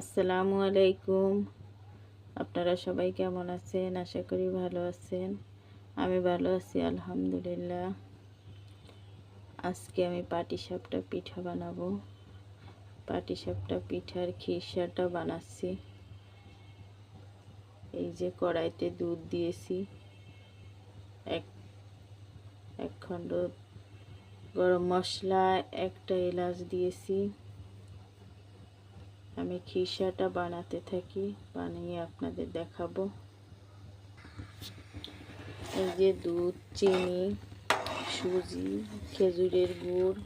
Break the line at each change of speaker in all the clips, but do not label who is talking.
আসসালামু আলাইকুম। আপনারা সবাই কেমন আছেন? আশা করি ভালো আছেন। আমি ভালো আছি, আলহামদুলিল্লাহ। আজকে আমি পাটিসাপটা পিঠা বানাবো। পাটিসাপটা পিঠার খিরসাটা বানাচ্ছি। এই যে কড়াইতে দুধ দিয়েছি। এক এক খণ্ড গরম মশলা, একটা এলাচ দিয়েছি। আমি খিসাটা বানাতে থাকি, বানিয়ে আপনাদের দেখাবো। এই যে দুধ, চিনি, সুজি, খেজুরের গুড়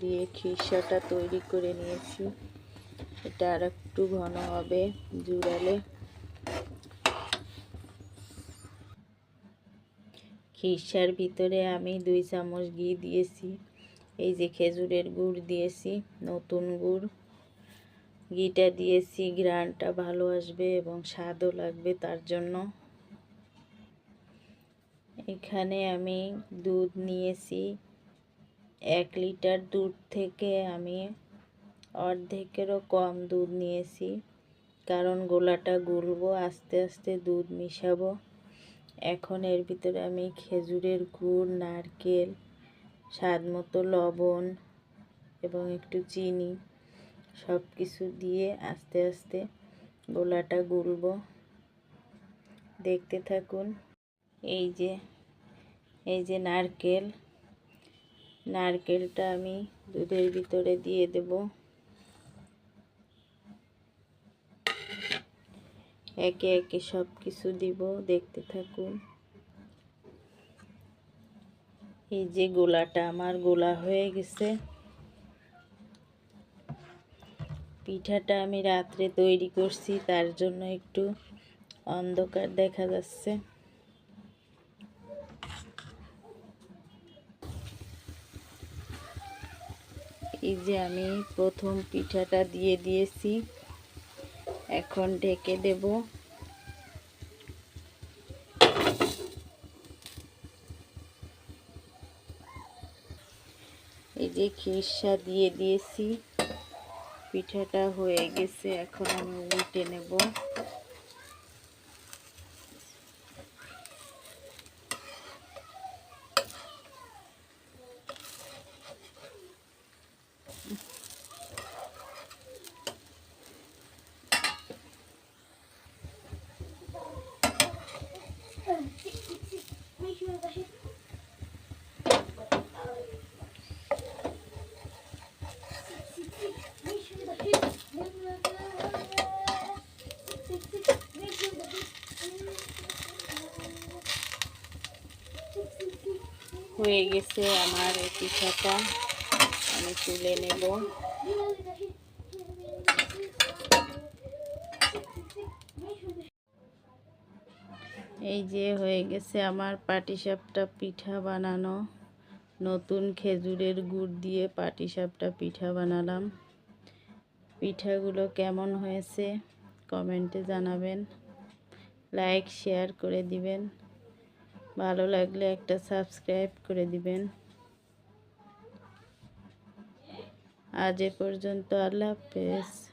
দিয়ে খিসাটা তৈরি করে নিয়েছি। এটা আর একটু ঘন হবে জুড়ালে। খিসার ভিতরে আমি দুই চামচ ঘি দিয়েছি। এই যে খেজুরের গুড় দিয়েছি, নতুন গুড়। ঘিটা দিয়েছি গ্রানটা ভালো আসবে এবং স্বাদও লাগবে তার জন্য। এখানে আমি দুধ নিয়েছি, এক লিটার দুধ থেকে আমি অর্ধেকেরও কম দুধ নিয়েছি, কারণ গোলাটা গুলবো, আস্তে আস্তে দুধ মিশাবো। এখন এর ভিতরে আমি খেজুরের গুড়, নারকেল স্বাদ মতো লবণ এবং একটু চিনি সব কিছু দিয়ে আস্তে আস্তে গোলাটা গুলব। দেখতে থাকুন, এই যে এই যে নারকেল। নারকেলটা আমি দুধের ভিতরে দিয়ে দেব। একে একে সব কিছু দিব, দেখতে থাকুন। এই যে গোলাটা, আমার গোলা হয়ে গেছে। পিঠাটা আমি রাত্রে তৈরি করছি, তার জন্য একটু অন্ধকার দেখা যাচ্ছে। এই যে আমি প্রথম পিঠাটা দিয়ে দিয়েছি। এখন ঢেকে দেবো। এই যে খিরসা দিয়ে দিয়েছি। পিঠাটা হয়ে গেছে এখন আমি উল্টে নেব। হয়ে গেছে আমার এই পিঠাটা। আমি তুলে নেব। এই যে হয়ে গেছে আমার পাটিসাপটা পিঠা বানানো। নতুন খেজুরের গুড় দিয়ে পাটিসাপটা পিঠা বানালাম। পিঠাগুলো কেমন হয়েছে কমেন্টে জানাবেন। লাইক, শেয়ার করে দিবেন। ভালো লাগলে একটা সাবস্ক্রাইব করে দিবেন। আজ এ পর্যন্ত আল্লাহ হাফেজ।